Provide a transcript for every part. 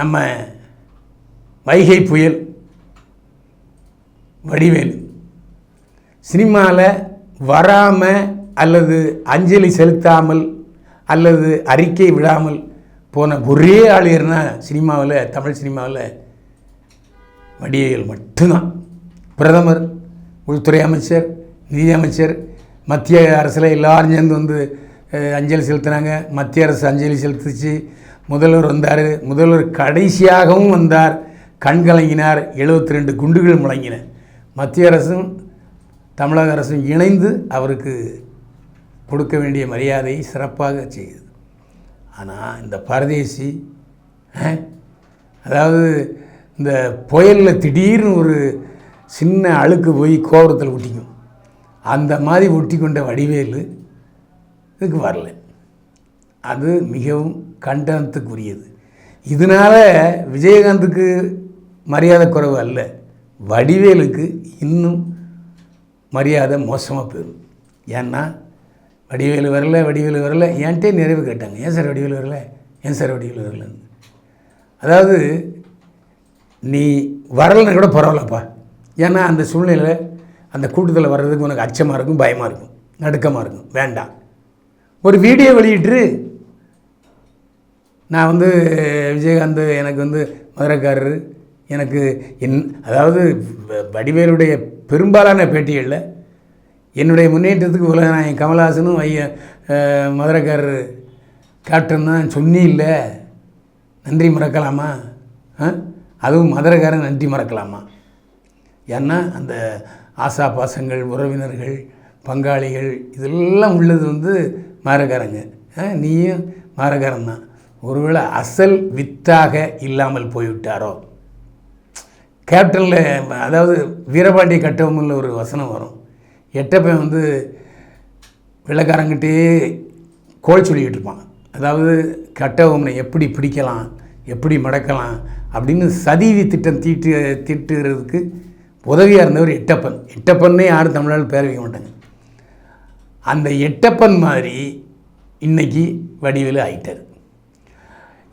நம்ம வைகை புயல் வடிவேலு. சினிமாவில் வராமல் அல்லது அஞ்சலி செலுத்தாமல் அல்லது அறிக்கை விடாமல் போன ஒரே ஆள் யாருன்னா சினிமாவில் தமிழ் சினிமாவில் வடிவேல் மட்டும்தான். பிரதமர் உள்துறை அமைச்சர் நிதி அமைச்சர் மத்திய அரசில் எல்லாரும் சேர்ந்து வந்து அஞ்சலி செலுத்தினாங்க. மத்திய அரசு அஞ்சலி செலுத்துச்சு. முதல்வர் வந்தார். முதல்வர் கடைசியாகவும் வந்தார். கண் கலங்கினார். எழுபத்தி ரெண்டு குண்டுகள் முழங்கின. மத்திய அரசும் தமிழக அரசும் இணைந்து அவருக்கு கொடுக்க வேண்டிய மரியாதையை சிறப்பாக செய்யுது ஆனால் இந்த பரதேசி அதாவது இந்த புயலில் திடீர்னு ஒரு சின்ன அழுக்கு போய் கோபுரத்தில் ஒட்டிக்கும். அந்த மாதிரி ஒட்டி கொண்ட வடிவேலு இதுக்கு வரல. அது மிகவும் கண்டனத்துக்குரியது. இதனால் விஜயகாந்துக்கு மரியாதை குறைவு அல்ல. வடிவேலுக்கு இன்னும் மரியாதை மோசமாக போயிடும் ஏன்னா வடிவேலு வரல வடிவேலு வரல. என்கிட்டே நிறைவு கேட்டாங்க. ஏன் சார் வடிவேலு வரல? ஏன் சார் வடிவேலு வரலன்னு? அதாவது நீ வரலைன்னு கூட பரவாயில்லப்பா. ஏன்னா அந்த சூழ்நிலையில் அந்த கூட்டத்தில் வர்றதுக்கு உனக்கு அச்சமாக இருக்கும் பயமாக இருக்கும் நடுக்கமாக இருக்கும். வேண்டாம். ஒரு வீடியோ வெளியிட்டு நான் வந்து விஜயகாந்த் எனக்கு வந்து மதுரைக்காரர். எனக்கு என் அதாவது வடிவேலுடைய பெரும்பாலான பேட்டிகளில் என்னுடைய முன்னேற்றத்துக்கு உலகநாயகன் கமல்ஹாசனும் ஐய அஹ், மதுரைக்காரர் கேப்டன் தான் சொன்னி இல்லை நன்றி மறக்கலாமா? அதுவும் மதுரைக்காரன் நன்றி மறக்கலாமா? ஏன்னா அந்த ஆசா பாசங்கள் உறவினர்கள் பங்காளிகள் இதெல்லாம் உள்ளது வந்து மாரக்காரங்க ஆ, நீயும் மாரக்காரன் தான். ஒருவேளை அசல் வித்தாக இல்லாமல் போய்விட்டாரோ? கேப்டனில் அதாவது வீரபாண்டிய கட்டபொம்மனில் ஒரு வசனம் வரும். எட்டப்பன் வந்து வெள்ளக்காரங்கிட்டே கோல் சொல்லிக்கிட்டு இருப்பான். அதாவது கட்டபொம்மனை எப்படி பிடிக்கலாம் எப்படி மடக்கலாம் அப்படின்னு சதிவி திட்டம் தீட்டு தீட்டுறதுக்கு உதவியாக இருந்தவர் எட்டப்பன். எட்டப்பன்னே யாரும் தமிழால் பேர் வைக்க மாட்டாங்க. அந்த எட்டப்பன் மாதிரி இன்றைக்கி வடிவேலு ஆயிட்டார்.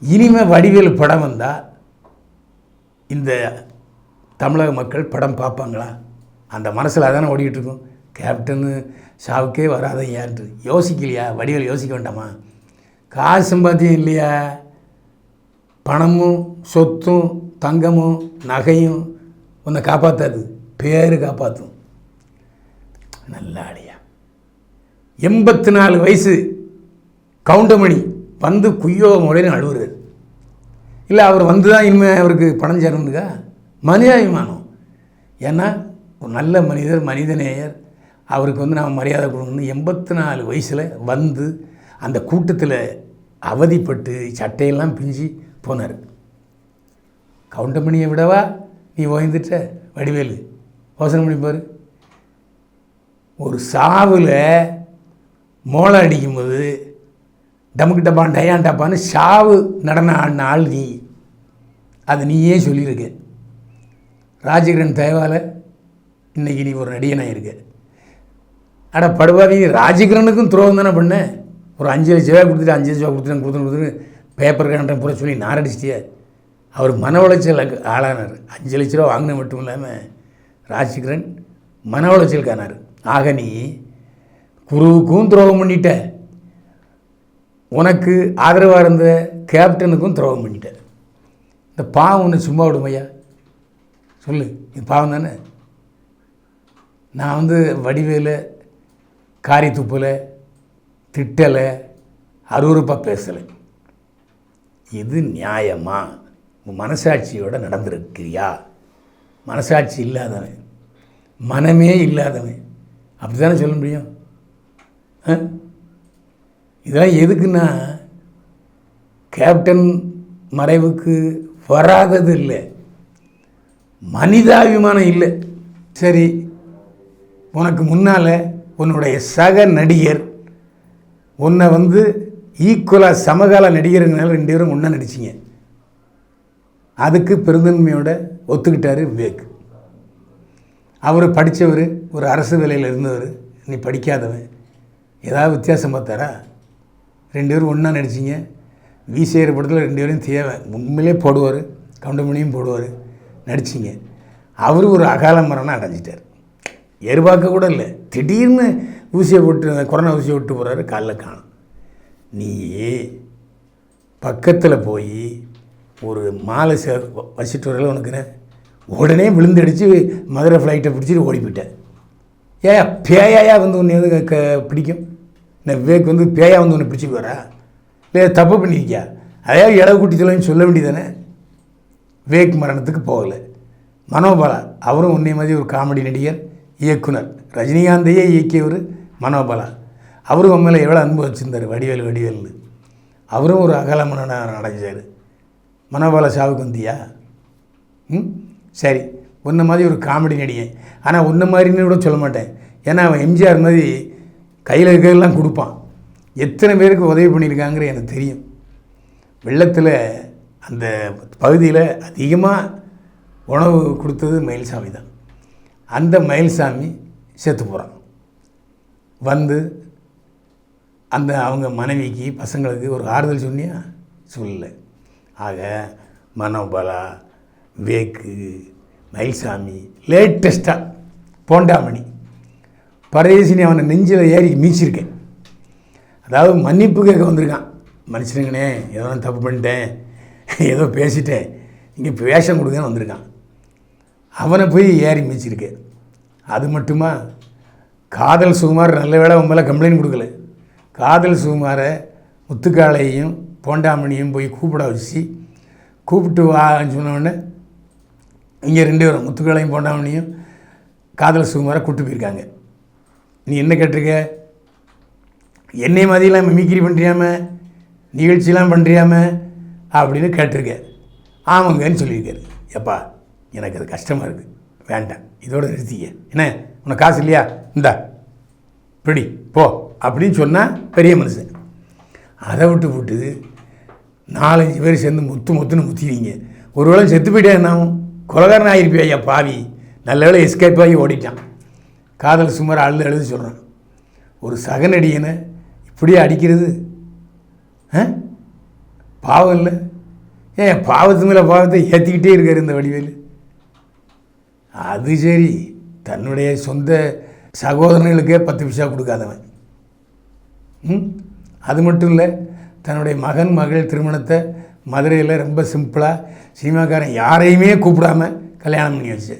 இனிமேல் வடிவேலு படம் வந்தால் இந்த தமிழக மக்கள் படம் பார்ப்பாங்களா? அந்த மனசில் அதானே ஓடிக்கிட்டு இருக்கும். கேப்டனு வராத வராதையான்ட்டு யோசிக்கலையா? வடிவேல் யோசிக்க வேண்டாமா? காசு சம்பாத்தியம் இல்லையா? பணமும் சொத்தும் தங்கமும் நகையும் உன்னை காப்பாற்றாது பேர் காப்பாற்றும் நல்ல அடியா எண்பத்தி நாலு வயசு கவுண்டமணி வந்து குய்யோ முறையில் அழுவுறது இல்லை அவர் வந்து தான் இனிமேல் அவருக்கு பணம் சேரணுக்கா மனிதாபிமானம். ஏன்னா ஒரு நல்ல மனிதர் மனிதநேயர் அவருக்கு வந்து நாம் மரியாதை கொடுக்கணும் எண்பத்தி நாலு வயசில் வந்து அந்த கூட்டத்தில் அவதிப்பட்டு சட்டையெல்லாம் பிஞ்சு போனார். கவுண்டமணியை விடவா? நீ ஓய்ந்துட்ட? வடிவேலு யோசனை பண்ணி ஒரு சாவில் மோளை அடிக்கும்போது டமுக்கு டப்பான் டயான் டப்பான்னு சாவு நடன ஆடின ஆள் நீ. அது நீயே சொல்லியிருக்க. ராஜகிரன் தயவால் இன்னைக்கு நீ ஒரு நடிகனாக இருக்க. அட படுவாதி ராஜகிரனுக்கும் துரோகம் தானே பண்ண. ஒரு அஞ்சு லட்ச ரூபா கொடுத்துட்டு அஞ்சு லட்ச ரூபா கொடுத்துட்டு கொடுத்துட்டு பேப்பர் கண்டன் பூரா சொல்லி நாரடிச்சிட்டியா. அவர் மன உளைச்சலுக்கு ஆளானார். அஞ்சு லட்ச ரூபா வாங்கின மட்டும் இல்லாமல் ராஜகிரன் மன உளைச்சலுக்கு ஆனார் ஆக நீ குருவுக்கும் துரோகம் பண்ணிட்ட. உனக்கு ஆதரவாக இருந்த கேப்டனுக்கும் துரோகம் பண்ணிட்டார் இந்த பாவம் ஒன்று சும்மா விடுமையா சொல்லு இது பாவம் தானே? நான் வந்து வடிவேல காரி துப்பலை திட்டலை அருவருப்பாக பேசலை. இது நியாயமா? உன் மனசாட்சியோட நடந்திருக்கிறியா? மனசாட்சி இல்லாதவன். மனமே இல்லாதவன். அப்படி தானே சொல்ல முடியும்? ஆ? இதெல்லாம் எதுக்குன்னா கேப்டன் மறைவுக்கு வராதது இல்லை. மனிதாபிமானம் இல்லை. சரி உனக்கு முன்னால் உன்னுடைய சக நடிகர் உன்னை வந்து ஈக்குவலாக சமகால நடிகருங்கனால ரெண்டு பேரும் ஒன்றா நடிச்சிங்க. அதுக்கு பெருந்தன்மையோட ஒத்துக்கிட்டார் விவேக். அவர் படித்தவர் ஒரு அரசு வேலையில் இருந்தவர் நீ படிக்காதவன். ஏதாவது வித்தியாசம் பார்த்தாரா? ரெண்டு பேரும் ஒன்றா நடிச்சிங்க. விசிஆர் படத்தில் ரெண்டு பேரும் தேவை. உண்மையிலே போடுவார். கவுண்டமணியும் போடுவார். நடிச்சிங்க. அவர் ஒரு அகால மரணம் அடைஞ்சிட்டார். எதிர்பார்க்க கூட இல்லை. திடீர்னு ஊசியை விட்டு கொரோனா ஊசியை விட்டு போகிறாரு காலைல காணும். நீ பக்கத்தில் போய் ஒரு மாலை சே வசிட்டு வரல உனக்குன்னு உடனே விழுந்தடிச்சு மதுரை ஃப்ளைட்டை பிடிச்சிட்டு ஓடி போயிட்டேன் ஏன் பேயாயா வந்து உன்னை வந்து க பிடிக்கும்? இந்த விவேக் வந்து பேயா வந்து உன்னை பிடிச்சி வரா இல்லை தப்பு பண்ணியிருக்கியா அதே இடம் கூட்டி சொல்ல வேண்டியதானே விவேக் மரணத்துக்கு போகலை. மனோபாலா அவரும் உன்னை மாதிரி ஒரு காமெடி நடிகர் இயக்குனர் ரஜினிகாந்தையே இயக்கியவர் மனோபாலா. அவரும் உன் மேலே எவ்வளோ அன்பு வச்சுருந்தார்? வடிவேல் வடிவேல்னு அவரும் ஒரு அகல மன்னனாக அடைஞ்சார் மனோபாலா சாவுக்கு வந்தியா? ம்? சரி. உன்ன மாதிரி ஒரு காமெடி நடிகன். ஆனால் உன்ன மாதிரின்னு கூட சொல்ல மாட்டேன். ஏன்னா அவன் எம்ஜிஆர் மாதிரி கையில் இருக்கிறதெல்லாம் கொடுப்பான். எத்தனை பேருக்கு உதவி பண்ணியிருக்காங்கிற எனக்கு தெரியும். வெள்ளத்தில் அந்த பகுதியில் அதிகமாக உணவு கொடுத்தது மயில்சாமி தான். அந்த மயில்சாமி செத்து போகிறான் வந்து அந்த அவங்க மனைவிக்கு பசங்களுக்கு ஒரு ஆறுதல் சொன்னியா? சொல்லலை. ஆக மனோபலா வேக்கு மயில்சாமி லேட்டஸ்ட்டாக போண்டாமணி. பரதேசினி அவனை நெஞ்சில் ஏறி மீச்சிருக்கேன். அதாவது மன்னிப்பு கேட்க வந்திருக்கான். மன்னிச்சிடுங்கண்ணே ஏதோ நான் தப்பு பண்ணிட்டேன். ஏதோ பேசிட்டேன். இங்கே வேஷம் கொடுங்கன்னு வந்திருக்கான். அவனை போய் ஏறி மீச்சிருக்கேன் அது மட்டுமா? காதல் சுகுமார் நல்ல வேளை உன் மேலே கம்ப்ளைண்ட் கொடுக்கல. காதல் சுகுமாரை முத்துக்காளையும் போண்டாமணியும் போய் கூப்பிட வச்சு கூப்பிட்டு வான்னு சொன்ன இங்கே ரெண்டு பேரும் முத்துக்காளையும் போண்டாமணியும் காதல் சுகுமாரை கூப்பிட்டு போயிருக்காங்க. நீ என்ன கேட்டிருக்க? என்னை மாதிரிலாம் மிமிக்ரி பண்ணுறியாம நிகழ்ச்சிலாம் பண்ணுறியாம அப்படின்னு கேட்டிருக்க. ஆமாங்கன்னு சொல்லியிருக்காரு. எப்பா எனக்கு அது கஷ்டமாக இருக்குது வேண்டாம். இதோட நிறுத்திக்க. என்ன? உனக்கு காசு இல்லையா? இந்தா. பிடி போ. அப்படின்னு சொன்னால் பெரிய மனுஷன். அதை விட்டு விட்டு நாலஞ்சு பேர் சேர்ந்து முத்து முத்துன்னு முத்திடுவீங்க ஒரு வேளை செத்து போயிட்டே என்ன கொலகாரன் ஆகிருப்பியா ஐயா பாவி? நல்ல வேலை எஸ்கேப் ஆகி ஓடிட்டான். காதல் சுமார் அழுது அழுது சொல்கிறான் ஒரு சகனடியனை இப்படியே அடிக்கிறது? ஆ? பாவம் இல்லை. ஏன் பாவத்து மேலே பாவத்தை ஏற்றிக்கிட்டே இருக்கார் இந்த வடிவேலு? அது சரி. தன்னுடைய சொந்த சகோதரர்களுக்கே பத்து பைசா கொடுக்காதவன். ம்? அது மட்டும் இல்லை தன்னுடைய மகன் மகள் திருமணத்தை மதுரையில் ரொம்ப சிம்பிளாக சினிமாக்காரன் யாரையுமே கூப்பிடாம கல்யாணம் பண்ணி வச்சு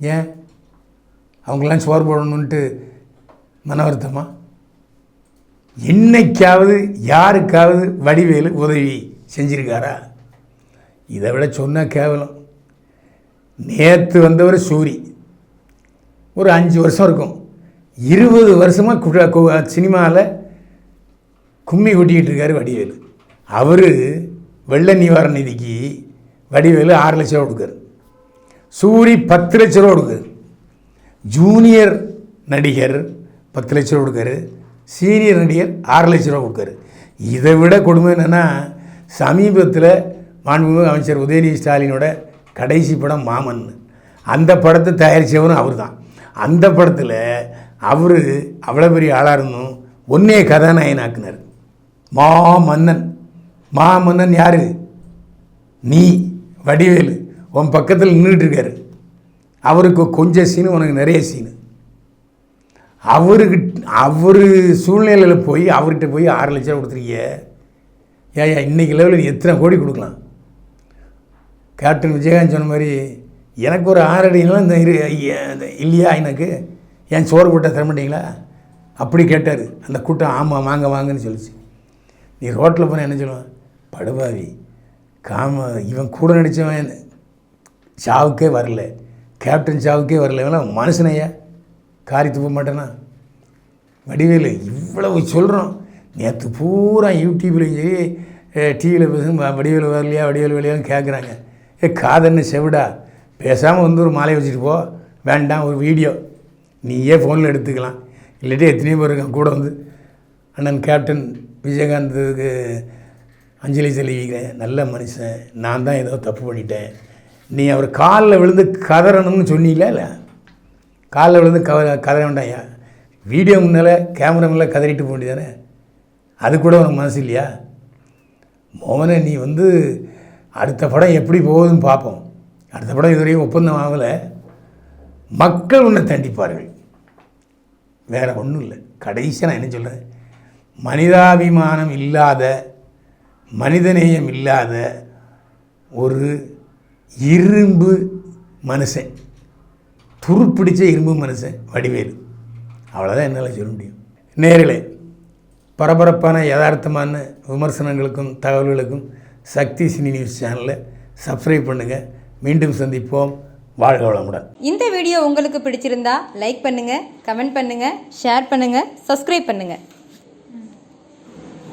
ஏன்? அவங்களாம் சோறு போடணுன்ட்டு மன வருத்தமா? என்னைக்காவது யாருக்காவது வடிவேலு உதவி செஞ்சிருக்காரா? இதை விட சொன்னால் கேவலம். நேற்று வந்தவர் சூரி. ஒரு அஞ்சு வருஷம் இருக்கும். இருபது வருஷமாக சினிமாவில் கும்மி கொட்டிக்கிட்டு இருக்காரு வடிவேலு. அவர் வெள்ள நிவாரண நிதிக்கு வடிவேலு ஆறு லட்ச ரூபா கொடுக்காரு. சூரி பத்து லட்ச ரூபா கொடுக்காரு. ஜூனியர் நடிகர் பத்து லட்ச ரூபா கொடுக்காரு. சீனியர் நடிகர் ஆறு லட்ச ரூபா கொடுக்காரு. இதை விட கொடுமை என்னென்னா சமீபத்தில் மாண்புமிகு அமைச்சர் உதயநிதி ஸ்டாலினோட கடைசி படம் மாமன். அந்த படத்தை தயாரித்தவரும் அவர் தான் அந்த படத்தில் அவர் அவ்வளோ பெரிய ஆளாக இருந்தும் ஒன்றே கதாநாயகனாக்குனார். மா மன்னன் மா மன்னன் யார்? நீ. வடிவேலு. உன் பக்கத்தில் நின்றுட்டு இருக்காரு. அவருக்கு கொஞ்சம் சீனு உனக்கு நிறைய சீனு. அவருக்கு அவர் சூழ்நிலையில் போய் அவர்கிட்ட போய் ஆறு லட்சம் கொடுத்துருக்கிய. ஏயா இன்றைக்கி லெவலில் எத்தனை கோடி கொடுக்கலாம்? கேப்டன் விஜயகாந்த் சொன்ன மாதிரி எனக்கு ஒரு ஆறு நிலம் இந்த இரு ஐயா- இந்த இல்லையா எனக்கு? ஏன் சோறு போட்ட தரமாட்டிங்களா அப்படி கேட்டார். அந்த கூட்டம் ஆமாம் வாங்க வாங்கன்னு சொல்லிச்சு. நீ ரோட்டில் போனால் என்ன சொல்லுவான்? படுபாவி காம இவன் கூட நடித்தவன் சாவுக்கே வரல. கேப்டன் சாவுக்கே வரல. இவன் மனுஷனையா? காரி துப்ப மாட்டேனா? வடிவேலு இவ்வளவு சொல்கிறோம் நேற்று பூரா யூடியூப்லையும் சரி டிவியில் பேசும் வடிவேலு வரலையா வடிவேலு வரலையான்னு கேட்குறாங்க ஏ காதன்னு செவிடா. பேசாமல் வந்து ஒரு மாலை வச்சுட்டு போ. வேண்டாம் ஒரு வீடியோ. நீயே ஃபோனில் எடுத்துக்கலாம். இல்லாட்டி எத்தனையோ பேர் இருக்கான் கூட வந்து. அண்ணன் கேப்டன் விஜயகாந்துக்கு அஞ்சலி செலுத்திக்கிறேன் நல்ல மனுஷன். நான் தான் ஏதோ தப்பு பண்ணிட்டேன். நீ அவர் காலில் விழுந்து கதறணும்னு சொன்னீங்களா இல்லை? காலில் விழுந்து கவ கதற வேண்டாயா வீடியோ முன்னால் கேமரா முன்னால் கதறிட்டு போக வேண்டியதானே? அது கூட உனக்கு மனசு இல்லையா? மோகனை நீ வந்து அடுத்த படம் எப்படி போகுதுன்னு பார்ப்போம். அடுத்த படம் இதுவரையும் ஒப்பந்தம் ஆகலை. மக்கள் உன்னை தண்டிப்பார்கள். வேறு ஒன்றும் இல்லை. கடைசியாக நான் என்ன சொல்கிறேன் மனிதாபிமானம் இல்லாத மனிதநேயம் இல்லாத ஒரு இரும்பு மனுஷன். துருப்பிடிச்ச இரும்பு மனுஷன் வடிவேல். அவ்வளோதான் என்னால் சொல்ல முடியும். நேரிலே பரபரப்பான யதார்த்தமான விமர்சனங்களுக்கும் தகவல்களுக்கும் சக்தி சினி நியூஸ் சேனலை சப்ஸ்கிரைப் பண்ணுங்கள் மீண்டும் சந்திப்போம். வாழ்க வளமுடன். இந்த வீடியோ உங்களுக்கு பிடிச்சிருந்தா லைக் பண்ணுங்கள் கமெண்ட் பண்ணுங்கள் ஷேர் பண்ணுங்கள் சப்ஸ்கிரைப் பண்ணுங்கள்